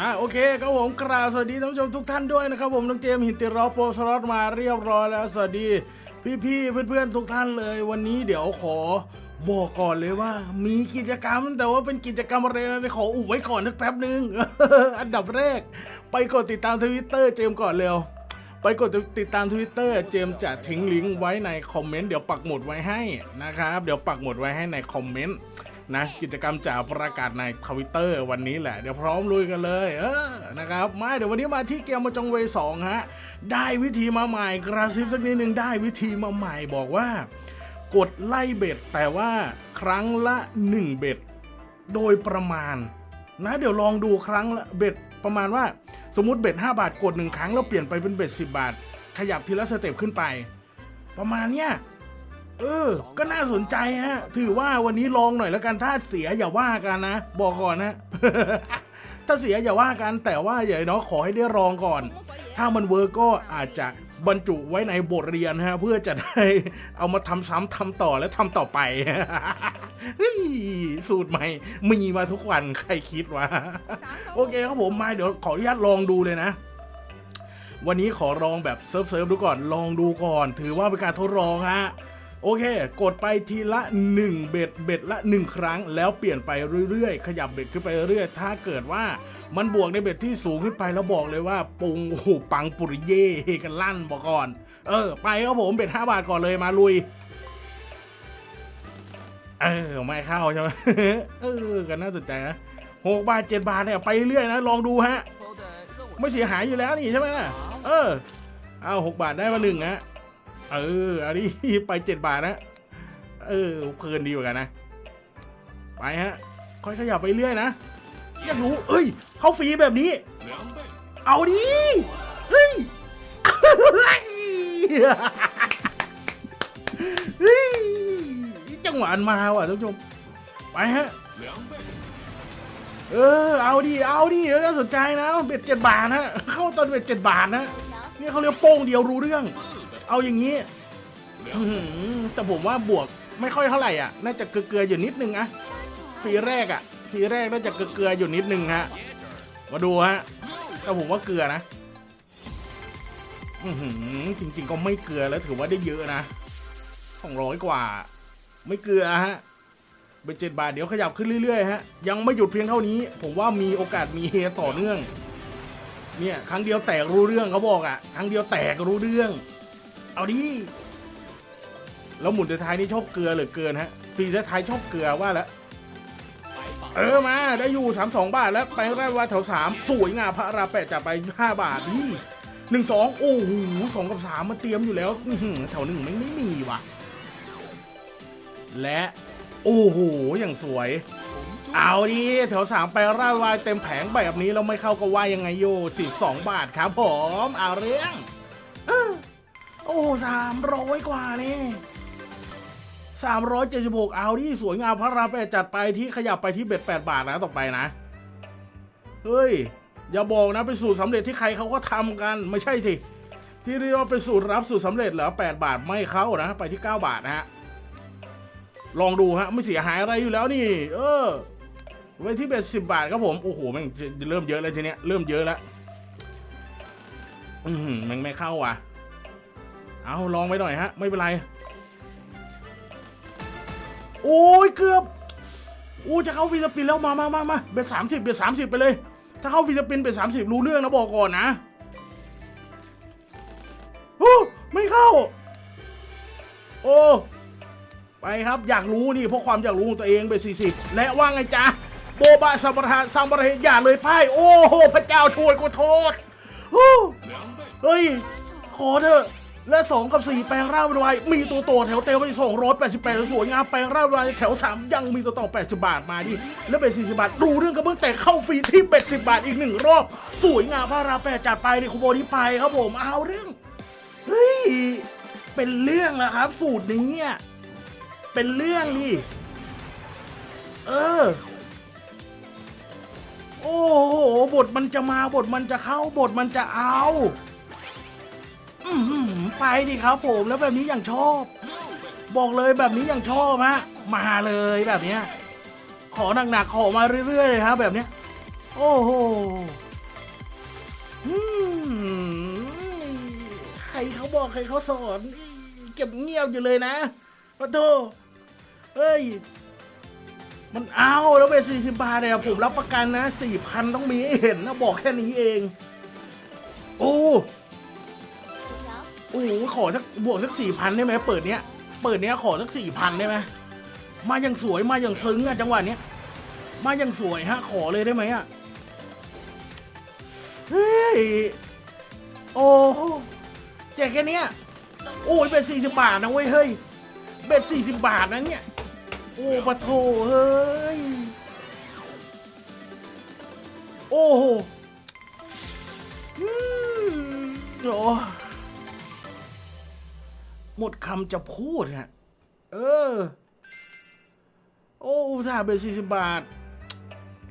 อ่าโอเคครับผมกราบสวัสดีท่านผู้ชมทุกท่านด้วยนะครับผมน้องเจมส์หินติรอโปรสล็อตมาเรียบร้อยแล้ว สวัสดี พี่ๆเพื่อนๆทุกท่านเลย วันนี้เดี๋ยวขอบอกก่อนเลยว่า มีกิจกรรมแต่ว่าเป็นกิจกรรมอะไรนะขออุบไว้ก่อนสักแป๊บหนึ่งอันดับแรก ไปกดติดตามทวิตเตอร์เจมส์ก่อนเร็ว ไปกดติดตาม Twitter เจมส์จะทิ้งลิงก์ไว้ในคอมเมนต์เดี๋ยวปักหมุดไว้ให้นะครับเดี๋ยวปักหมุดไว้ให้ในคอมเมนต์ นะ กิจกรรมจะประกาศในทวิตเตอร์วันนี้แหละ เดี๋ยวพร้อมลุยกันเลย เออนะครับไม่เดี๋ยววันนี้มาที่เกมมาจงเวยสองฮะ ได้วิธีมาใหม่กระซิบสักนิดหนึ่งได้วิธีมาใหม่บอกว่ากดไล่เบ็ด แต่ว่าครั้งละ 1 เบ็ด โดยประมาณ นะเดี๋ยวลองดูครั้งละเบ็ดประมาณว่า สมมติเบ็ด5 บาทกดหนึ่งครั้งแล้วเปลี่ยนไปเป็นเบ็ด10 บาท ขยับทีละสเต็ปขึ้นไป ประมาณเนี้ย เออ ก็น่าสนใจฮะ ถือว่าวันนี้ลองหน่อยแล้วกัน ถ้าเสียอย่าว่ากันนะ บอกก่อนนะ ถ้าเสียอย่าว่ากัน แต่ว่าอย่าเนาะขอให้ได้ลองก่อน ถ้ามันเวิร์กก็อาจจะบรรจุไว้ในบทเรียนฮะ เพื่อจะได้เอามาทำซ้ำทำต่อและทำต่อไปเฮ้ยสูตรใหม่ มีมาทุกวันใครคิดวะ โอเคครับผมมาเดี๋ยวขออนุญาตลองดูเลยนะวันนี้ขอลองแบบเซิร์ฟเซิร์ฟดูก่อน ลองดูก่อน ถือว่าเป็นการทดลองฮะ โอเค กดไปทีละ 1 เบ็ดเบ็ดละ 1 ครั้ง แล้วเปลี่ยนไปเรื่อยๆ ขยับเบ็ดขึ้นไปเรื่อยๆ ถ้าเกิดว่ามันบวกในเบ็ดที่สูงขึ้นไปแล้วบอกเลยว่าปุงโอ้โหปังปุริเย่กันลั่นบอกก่อน เออ ไปครับผมเบ็ด5บาทก่อนเลยมาลุย เออ ไม่เข้าใช่ไหมเออกันน่าสนใจนะหกบาทเจ็ดบาทเนี่ยไปเรื่อยนะลองดูฮะ ไม่เสียหายอยู่แล้วนี่ใช่ไหมล่ะเออเอาหกบาทได้มาหนึ่งฮะ เออ อันนี้ไปเจ็ดบาทนะ เออ เพลินดีเหมือนกันนะ ไปฮะ ค่อยขยับไปเรื่อยนะอยากรู้เอ้ย เขาฟรีแบบนี้ เอาดิเฮ้ยเฮ้ยจังหวะมันมาว่ะท่านผู้ชม ไปฮะ เออ เอาดิ เอาดิ น่าสนใจนะ เบ็ดเจ็ดบาทนะ เข้าตอนเบ็ดเจ็ดบาทนะ นี่เขาเรียกโป้งเดียวรู้เรื่อง เอาอย่างนี้อื้อหือแต่ผมว่าบวกไม่ค่อยเท่าไหร่อะ น่าจะเกลือๆอยู่นิดนึงนะฟีแรกอะฟีแรกน่าจะเกลือๆอยู่นิดนึงฮะ มาดูฮะ แต่ผมว่าเกลือนะอือหือจริง ๆ ก็ไม่เกลือแล้วถือว่าได้เยอะนะสองร้อยกว่า ไม่เกลือฮะเป็นเจ็ดบาทเดี๋ยวขยับขึ้นเรื่อยๆฮะ ยังไม่หยุดเพียงเท่านี้ ผมว่ามีโอกาสมีเฮต่อเนื่อง เนี่ย ครั้งเดียวแตกรู้เรื่องเขาบอกอะ่ะ ครั้งเดียวแตกรู้เรื่อง เอาดิแล้วหมุนท้ายนี่ชอบเกลือเหลือเกินฮะฟรีท้ายชอบเกลือว่าแล้วเออมาได้อยู่สามสองบาทแล้วไปไร่ว่าแถวสามสวยงามพระราแปะจับไปห้าบาทนี่หนึ่งสองโอ้โหสองกับสามมาเตรียมอยู่แล้วแถวหนึ่งไม่ไม่มีว่ะ และโอ้โหอย่างสวย เอาดิแถวสามไปร่ายวายเต็มแผงแบบนี้เราไม่เข้าก็ว่ายังไงโยสิบสองบาทครับผม เอาเรื่อง โอ้สามร้อยกว่านี่สามร้อยเจ็ดสิบหกเอาดิสวยงามพระรามแปดจัดไปที่ขยับไปที่เบ็ดแปดบาทนะต่อไปนะ เฮ้ย อย่าบอกนะเป็นสูตรสำเร็จที่ใครเขาก็ทำกันไม่ใช่สิ ที่เรียกว่าเป็นสูตรรับสูตรสำเร็จเหรอแปดบาทไม่เข้านะ ไปที่เก้าบาทนะฮะลองดูฮะไม่เสียหายอะไรอยู่แล้วนี่ เออ ไว้ที่เบ็ดสิบบาทครับผม โอ้โหแมันเริ่มเยอะแล้วทีเนี้ยเริ่มเยอะแล้วอือหือมันไม่เข้าอะ เอาลองไปหน่อยฮะ ไม่เป็นไร โอ้ยเกือบโอ้จะเข้าฟิลิปปินแล้วมามามามาเบ็ดสามสิบเบ็ดสามสิบไปเลย ถ้าเข้าฟิลิปปินเบ็ดสามสิบรู้เรื่องนะบอกก่อนนะโอ้ไม่เข้า โอ้ไปครับอยากรู้นี่เพราะความอยากรู้ของตัวเองเป็นสี่สิบและว่าไงจ๊ะโบบาสัมปทานสัมปทานอย่าเลยพ่ายโอ้โหพระเจ้าช่วยกูโทษเฮ้ย ขอเถอะ และสองกับสี่แปลงร่างเป็นไวมีตัวโตแถวเต็มไปสองร้อยแปดสิบแปดสวยงามแปลงร่างเป็นไวแถวสามยังมีตัวต่อแปดสิบาทมาดิแล้วเป็นสี่สิบาทรู้เรื่องกระเบื้องแต่เข้าฟรีที่เบ็ดสิบาทอีกหนึ่งรอบ สวยงามพระราแปดจัดไปในคุโบนี้ไปครับผมเอาเรื่องเฮ้ยเป็นเรื่องนะครับ สูตรนี้เป็นเรื่องดิเออโอ้โห บทมันจะมาบทมันจะเข้าบทมันจะเอา ไปดิครับผมแล้วแบบนี้อย่างชอบ บอกเลยแบบนี้อย่างชอบฮะมาเลยแบบเนี้ย ขอหนักๆขอมาเรื่อยๆเลยครับแบบเนี้ย โอ้โหใครเขาบอกใครเขาสอนเก็บเงียบอยู่เลยนะปะโทเอ้ย มันเอาแล้วเปสี่สิบบาทเลยผมรับประกันนะสี่พันต้องมีให้เห็นนะบอกแค่นี้เอง โอ้ อ้โหขอสักบวกสักสี่พันได้ไหมเปิดเนี้ยเปิดเนี้ยขอสักสี่พันได้ไหมมาอย่างสวยมาอย่างซึ้งอะจังหวะเนี้ยมาอย่างสวยฮะ ขอเลยได้ไหมอะเฮ้ยโอ้โหแจกแค่เนี้ยโอ้ยเป็นสี่สิบบาทนะเว้ยเฮ้ยเบ็ดสี่สิบบาทนะเนี่ยโอ้ปะโถเฮ้ยโอ้โหอืมโอ้ หมดคำจะพูดฮะ เออ โอ้อุตส่าห์เบ็ดสี่สิบบาท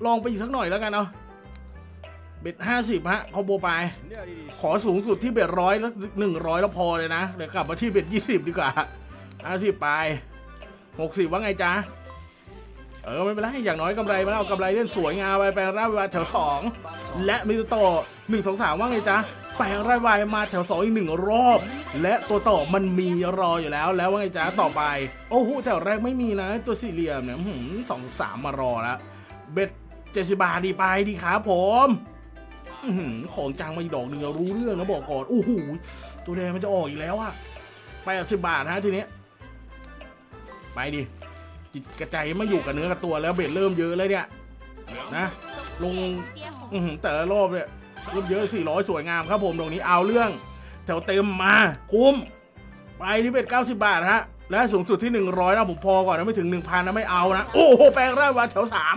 ลองไปอีกสักหน่อยแล้วกันเนาะ เบ็ดห้าสิบฮะคอมโบไป ขอสูงสุดที่เบ็ดร้อยแล้วหนึ่งร้อยแล้วพอเลยนะ เดี๋ยวกลับมาที่เบ็ดยี่สิบดีกว่าห้าสิบไปหกสิบว่าไงจ๊ะ เออไม่เป็นไร อย่างน้อยกำไรมาแล้วเอากำไรเล่นสวยงามไปแปลงร่างเวลาแถวสองและมีตัวต่อหนึ่งสองสามว่าไงจ๊ะ แปลงร่างวายมาแถวสองอีกหนึ่งรอบ และตัวต่อมันมีรออยู่แล้ว แล้วว่าไงจ๊ะต่อไป โอ้โหแถวแรกไม่มีนะ ตัวสี่เหลี่ยมเนี่ยอื้อหือสองสามมารอแล้วเบ็ดเจ็ดสิบาทดีไปดีครับผมอื้อหือของจังมาอีกดอกหนึ่งเรารู้เรื่องนะบอกก่อนโอ้โหตัวแดงมันจะออกอีกแล้วอะแปดสิบบาทฮะทีนี้ไปดิจิตกระใจไม่อยู่กับเนื้อกับตัวแล้วเบ็ดเริ่มเยอะเลยเนี่ยนะ ลงแต่ละรอบเนี่ย เริ่มเยอะสี่ร้อยสวยงามครับผมตรงนี้เอาเรื่อง แถวเต็มมา คุ้ม ไปที่เบ็ดเก้าสิบบาทฮะ และสูงสุดที่หนึ่งร้อยนะผมพอก่อนนะไม่ถึงหนึ่งพันนะไม่เอานะ โอ้โห แปลงร่างวาแถวสาม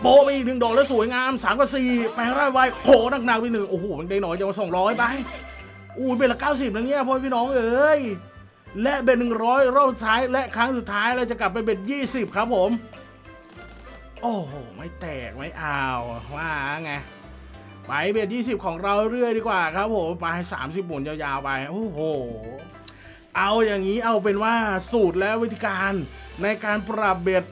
โปะไปอีกหนึ่งดอกแล้วสวยงามสามกับสี่แปลงร่างไว้โผล่หนักๆไปหนึ่งโอ้โหมันได้หน่อยจะมาสองร้อยไปอู้เป็นละเก้าสิบแล้วเนี่ยพ่อพี่น้องเอ้ยและเป็นหนึ่งร้อยรอบสุดท้ายและครั้งสุดท้ายเราจะกลับไปเป็นยี่สิบครับผม โอ้โห ไม่แตกไม่เอาว่าไง ไปเบ็ดยี่สิบของเราเรื่อยดีกว่าครับผมไปสามสิบหมุนยาวๆไปโอ้โหเอาอย่างนี้เอาเป็นว่าสูตรและวิธีการในการปรับเบ็ด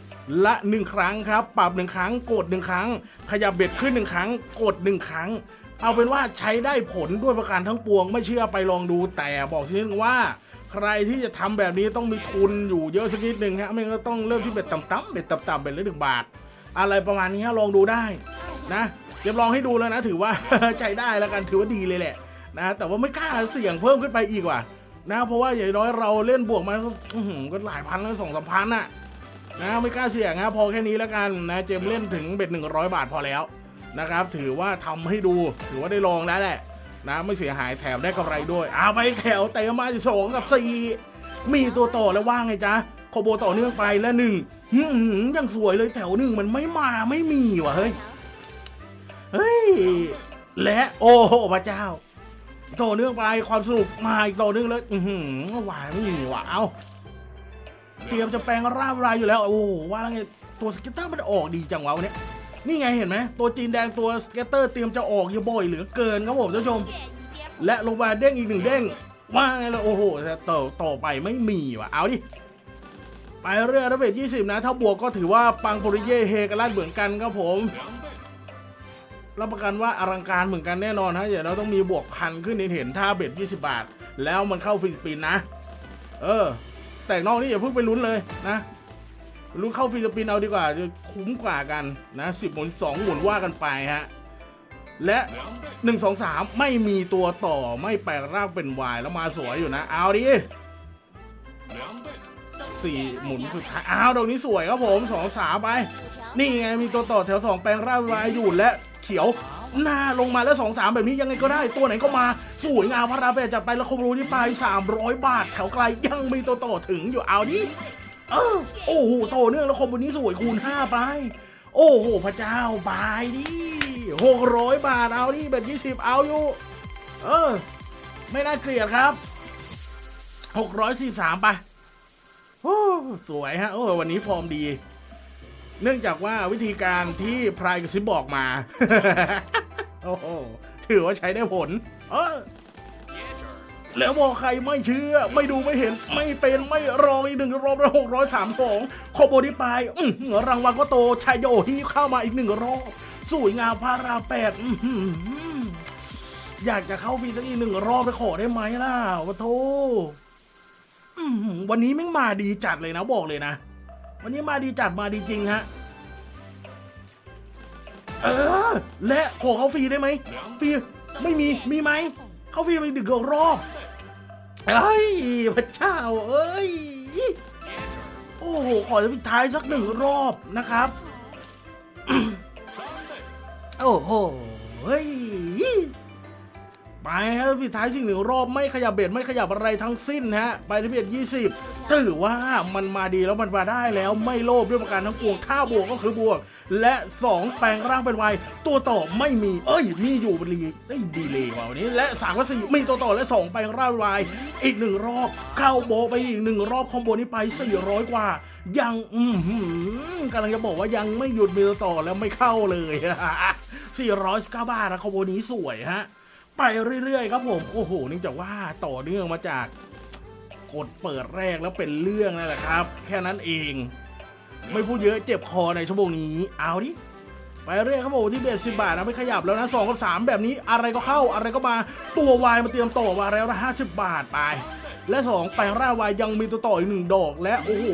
ละหนึ่งครั้งครับ ปรับหนึ่งครั้ง กดหนึ่งครั้ง ขยับเบ็ดขึ้นหนึ่งครั้ง กดหนึ่งครั้ง เอาเป็นว่าใช้ได้ผลด้วยประการทั้งปวง ไม่เชื่อไปลองดูแต่บอกทีนึงว่า ใครที่จะทำแบบนี้ต้องมีทุนอยู่เยอะสักนิดหนึ่งฮะไม่งั้นก็ต้องเริ่มที่เบ็ดต่ำๆเบ็ดต่ำๆเบ็ดละหนึ่งบาท อะไรประมาณนี้ฮะลองดูได้นะ เดี๋ยวลองให้ดูแล้วนะ ถือว่าใช้ได้แล้วกันถือว่าดีเลยแหละนะแต่ว่าไม่กล้าเสี่ยงเพิ่มขึ้นไปอีกว่ะนะเพราะว่าอย่างน้อยเราเล่นบวกมาก็หลายพันแล้วสองสามพันน่ะนะไม่กล้าเสี่ยงนะพอแค่นี้แล้วกันนะเจมเล่นถึงเบ็ดหนึ่งร้อยบาทพอแล้วนะครับ ถือว่าทำให้ดูถือว่าได้ลองแล้วแหละนะไม่เสียหายแถมได้กำไรด้วยเอาไปแถวเตะมาสองกับสี่มีตัวต่อแล้วว่างไงจ๊ะโคโบต่อเนื่องไปและหนึ่งยังสวยเลยแถวหนึ่งมันไม่มาไม่มีว่ะเฮ้ย เฮ้ย และโอ้โหพระเจ้าต่อเนื่องไปความสนุกมาอีกต่อเนื่องเลยอือหือหวานไม่มีหวานเอาเตรียมจะแปลงร่างรายอยู่แล้ว โอ้โหว่าแล้วไงตัวสเก็ตเตอร์มันออกดีจังวะวันนี้นี่ไงเห็นไหมตัวจีนแดงตัวสเก็ตเตอร์เตรียมจะออกเยอะบ่อยเหลือเกินครับผมท่านผู้ชม และลงมาเด้งอีกหนึ่งเด้งว่าไงล่ะโอ้โหแต่ต่อต่อไปไม่มีว่ะเอาดิไปเรื่อยระเบิดยี่สิบนะ ถ้าบวกก็ถือว่าปังปุริเย่เฮกันลั่นเหมือนกันครับผม รับประกันว่าอลังการเหมือนกันแน่นอนฮะเดี๋ยวเราต้องมีบวกพันขึ้นเห็นท่าเบ็ด20 บาท แล้วมันเข้าฟรีสปินนะ เออ แต่นอกนี้อย่าเพิ่งไปลุ้นเลยนะลุ้นเข้าฟรีสปินเอาดีกว่าจะคุ้มกว่ากันนะสิบหมุนสองหมุนว่ากันไปฮะและหนึ่งสองสามไม่มีตัวต่อไม่แปลงร่างเป็นวายแล้วมาสวยอยู่นะ เอาดิสี่หมุนสุดท้ายอ้าวตรงนี้สวยครับผมสองสามไป นี่ไงมีตัวต่อแถวสองแปลงร่างวายอยู่และ เขียว หน้าลงมาแล้วสองสามแบบนี้ยังไงก็ได้ตัวไหนก็มา สวยงามพระราเปจัดไปแล้วคมรู้ที่ไปสามร้อยบาท แถวไกลยังมีตัวต่อถึงอยู่เอาดิเออโอ้โหต่อเนื่องแล้วคมวันนี้สวยคูณห้าไป โอ้โหพระเจ้าบายดิหกร้อยบาทเอาดิแบบยี่สิบเอาอยู่เออ ไม่น่าเกลียดครับหกร้อยสี่สามไปโอ้สวยฮะโอ้วันนี้ฟอร์มดี เนื่องจากว่าวิธีการที่พรายกระซิบบอกมา โอ้โห ถือว่าใช้ได้ผล เออแล้วบอกใครไม่เชื่อ ไม่ดูไม่เห็นไม่เป็นไม่รองอีกหนึ่งรอบละหกร้อยสามสองโคโบดิปายรางวัลก็โตชายโยฮีเข้ามาอีกหนึ่งรอบสวยงามพาราแปดอยากจะเข้าฟีสักอีกหนึ่งรอบไปขอได้ไหมล่ะวะโทวันนี้แม่งมาดีจัดเลยนะบอกเลยนะ วันนี้มาดีจัดมาดีจริงฮะ เออ และขอเข้าฟรีได้ไหมฟรีไม่มีมีไหมเข้าฟรีไปดึกรอบเอ้ยพระเจ้าเอ้ยโอ้โหขอจะปิดท้ายสักหนึ่งรอบนะครับ โอ้โหเฮ้ย ไปฮะปิดท้ายสิ่งหนึ่งรอบไม่ขยับเบ็ดไม่ขยับอะไรทั้งสิ้นฮะ ไปที่เบ็ดยี่สิบถือว่ามันมาดีแล้วมันมาได้แล้วไม่โลภด้วยประการทั้งปวงถ้าบวกก็คือบวก และสองแปลงร่างเป็นวายตัวต่อไม่มี เอ้ย มีอยู่บนลีได้ดีเลยว่ะวันนี้ และสามกับสี่มีตัวต่อและสองแปลงร่างเป็นวายอีกหนึ่งรอบเข้าโบไปอีกหนึ่งรอบคอมโบนี้ไปสี่ร้อยกว่ายังอืมกำลังจะบอกว่ายังไม่หยุดมีตัวต่อแล้วไม่เข้าเลย419บาทนะคอมโบนี้สวยฮะ ไปเรื่อยๆครับผมโอ้โหเนื่องจากว่าต่อเนื่องมาจากกดเปิดแรกแล้วเป็นเรื่องนั่นแหละครับ แค่นั้นเอง ไม่พูดเยอะเจ็บคอในชั่วโมงนี้เอาดิไปเรื่อยครับผมที่เบสสิบาทนะไม่ขยับแล้วนะสองกับสามแบบนี้อะไรก็เข้าอะไรก็มาตัววายมาเตรียมต่อมาแล้วนะห้าสิบบาทไป และสองแปร่าวายยังมีตัวต่ออีกหนึ่งดอก และโอ้โห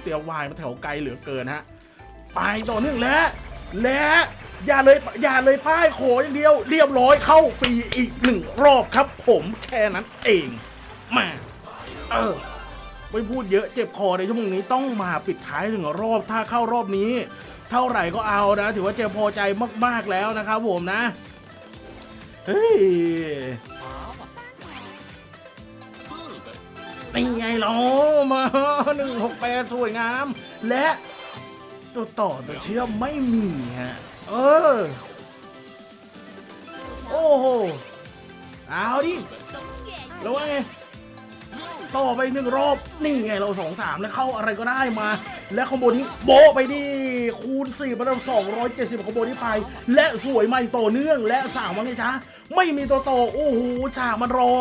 เตียววายมาแถวไกลเหลือเกินฮะไปต่อเนื่องและและ อย่าเลยอย่าเลยป้ายขออย่างเดียว เรียบร้อยเข้าฟรีอีกหนึ่งรอบครับ ผมแค่นั้นเองมาเออไม่พูดเยอะเจ็บคอในชั่วโมงนี้ต้องมาปิดท้ายหนึ่งรอบถ้าเข้ารอบนี้ เท่าไหร่ก็เอานะ ถือว่าเจ็บพอใจมากๆแล้วนะครับผมนะเฮ้ยนี่ไงเรอมาหนึ่งหกแปดสวยงาม และตัวต่อตัวเชื่อมไม่มีฮะ เออ โอ้โห เอาดิ แล้วว่าไงต่อไปหนึ่งรอบ นี่ไงเราสองสามแล้วเข้าอะไรก็ได้มา และคอมโบนี้โบไปดิ คูณ4ประดับ270คอมโบนี้ไป และสวยใหม่ต่อเนื่องและสามว่าไงจ๊ะ ไม่มีตัวโตโอ้โหฉากมันรอ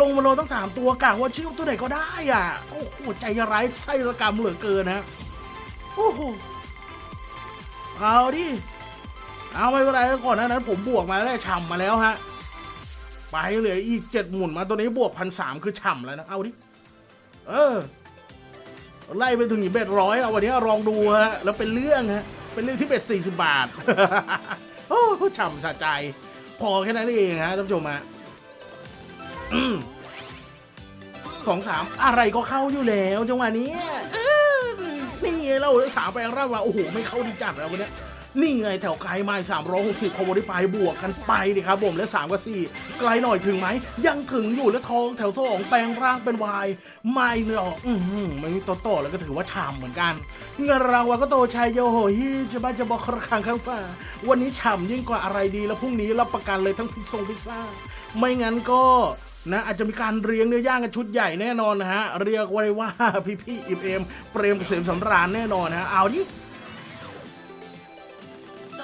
ลงมารอตั้งสามตัวกะว่าชิวตัวไหนก็ได้อะ โอ้โห ใจร้ายไส้ระกรรมเหลือเกินนะ โอ้โห เอาดิ เอาไม่เป็นไรก่อนหนานั้นผมบวกมาแล้วฉ่ำมาแล้วฮะ ไปเหลืออีกเจ็ดหมุนมาตัวนี้บวกพันสามคือฉ่ำแล้วนะ เอาดิ เออ ไล่ไปถึงเบ็ดร้อยเอาวันนี้ลองดูฮะ แล้วเป็นเรื่องฮะ เป็นเรื่องที่เบ็ดสี่สิบบาท โอ้ฉ่ำสะใจ พอแค่นั้นเองฮะท่านผู้ชมฮะสองสามอะไรก็เข้าอยู่แล้วจังหวะนี้นี่เราสามไปร่างว่าโอ้โหไม่เข้าดีจัดแล้ววันนี้ นี่ไงแถวไกลมาสามร้อยหกสิบคอมโบที่ไปบวกกันไปดิครับผมและสามกับสี่ไกลหน่อยถึงไหม ยังถึงอยู่และทองแถวสองแปลงร่างเป็นวายไม่เนอะอือหือไม่มีตัวโตแล้วก็ถือว่าชามเหมือนกันเงินรางวัลก็โตชัยโยโหฮิจะบ้าจะบอกครังข้างฟ้า วันนี้ฉ่ำยิ่งกว่าอะไรดีแล้วพรุ่งนี้รับประกันเลยทั้งพิซซ่งพิซซ่า ไม่งั้นก็นะอาจจะมีการเรียงเนื้อย่างกันชุดใหญ่แน่นอนนะฮะ เรียกไว้ว่าพี่พี่อิมเอมเปรมเกษมสำราญแน่นอนนะฮะเอาดิ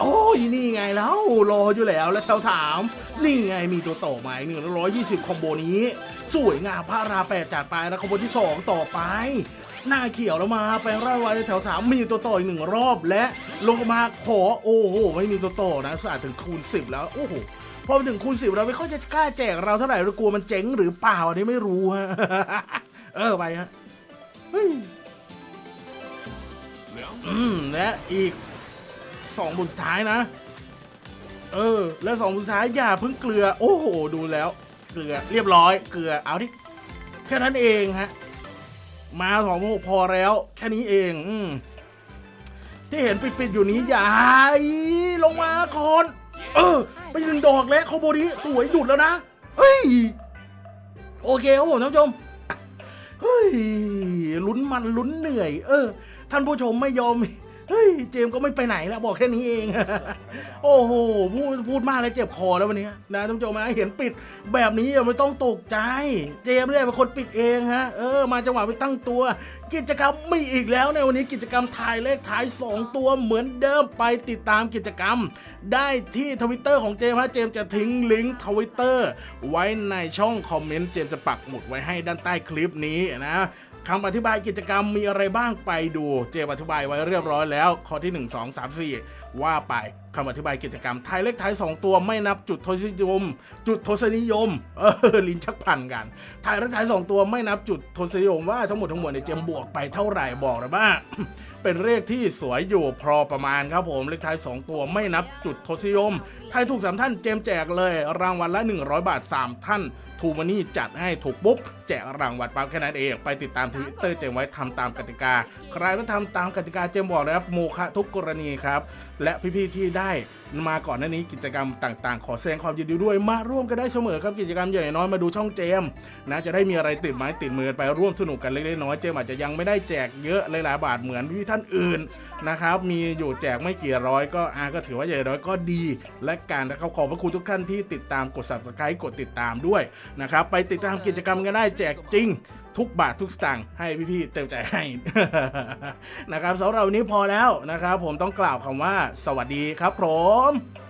โอ้ยนี่ไงแล้วรออยู่แล้วแล้วแถวสามนี่ไงมีตัวต่อมาอีกหนึ่งร้อยยี่สิบคอมโบนี้ สวยงามพระราแปดจัดไปแล้วคอมโบที่สองต่อไป หน้าเขียวแล้วมาแปลงร่างไว้แถวสามมีตัวต่ออีกหนึ่งรอบและลงมาขอโอ้โหไม่มีตัวต่อนะสาดถึงคูณสิบแล้วโอ้โหพอถึงคูณสิบเราไม่ค่อยจะกล้าแจกเราเท่าไหร่เรากลัวมันเจ๊งหรือเปล่าอันนี้ไม่รู้ฮะเออไปฮะอืมและอีก สองบุญสุดท้ายนะ เออ แล้วสองบุญสุดท้ายอย่าเพิ่งเกลือ โอ้โห ดูแล้ว เกลือ เรียบร้อย เกลือ เอาดิแค่นั้นเองฮะ มาสองพอแล้ว แค่นี้เอง อืที่เห็นปิดๆอยู่นี้อย่าลงมาก่อน เออ ไปหนึ่งดอกแล้วคอโบนี้สวยหยุดแล้วนะ เฮ้ย โอเคครับผมท่านผู้ชมเฮ้ยลุ้นมันลุ้นเหนื่อย เออ ท่านผู้ชมไม่ยอม เฮ้ยเจมส์ก็ไม่ไปไหนแล้วบอกแค่นี้เอง โอ้โหพูดพูดมากเลยเจ็บคอแล้ววันนี้นะท่านผู้ชมนะเห็นปิดแบบนี้อย่าไม่ต้องตกใจ เจมส์เนี่ยเป็นคนปิดเองฮะเออมาจังหวะไปตั้งตัว กิจกรรมมีอีกแล้วในวันนี้กิจกรรมถ่ายเลขถ่าย 2 ตัวเหมือนเดิมไปติดตามกิจกรรม ได้ที่ทวิตเตอร์ของเจมส์ฮะเจมส์จะทิ้งลิงก์ทวิตเตอร์ไว้ในช่องคอมเมนต์เจมส์จะปักหมุดไว้ให้ด้านใต้คลิปนี้นะ คำอธิบายกิจกรรมมีอะไรบ้างไปดู เจมอธิบายไว้เรียบร้อยแล้ว ข้อที่ 1 2 3 4 ว่าไปคำอธิบายกิจกรรมไทยเลขทาย2 ตัวไม่นับจุดทศนิยม จุดทศนิยมเออลิ้นชักพันกันไทยเลขทาย2 ตัวไม่นับจุดทศนิยมว่าทั้งหมดทั้งมวลเนี่ยเจมบวกไปเท่าไหร่บอกเลยว่าเป็นเลขที่สวยอยู่พอประมาณครับผมเลขท้าย 2 ตัวไม่นับจุดทศนิยมไทยถูก3ท่านเจมแจกเลย รางวัลละ 100 บาท 3 ท่าน ทูมานี่จัดให้ถูกปุ๊บ แจกรางวัลปั๊บแค่นั้นเอง ไปติดตามทวิตเตอร์เจมไว้ทำตามกติกา ใครไม่ทำตามกติกาเจมบอกเลยครับโมฆะทุกกรณีครับ และพี่ๆที่ได้มาก่อนหน้านี้กิจกรรมต่างๆ ขอแสดงความยินดีด้วยมาร่วมกันได้เสมอครับกิจกรรมใหญ่น้อยมาดูช่องเจมนะจะได้มีอะไรติดไม้ติดมือไปร่วมสนุกกันเล็กๆน้อยเจมอาจจะยังไม่ได้แจกเยอะหลายๆบาทเหมือนพี่ท่านอื่นนะครับมีอยู่แจกไม่กี่ร้อยก็อาก็ถือว่าใหญ่น้อยก็ดี และการนะครับขอบพระคุณทุกท่านที่ติดตามกด subscribe กดติดตามด้วยนะครับไปติดตามกิจกรรมกันได้แจกจริง ทุกบาททุกสตางค์ให้พี่ๆเต็มใจให้นะครับสำหรับวันนี้พอแล้วนะครับ ผมต้องกล่าวคำว่า สวัสดีครับผม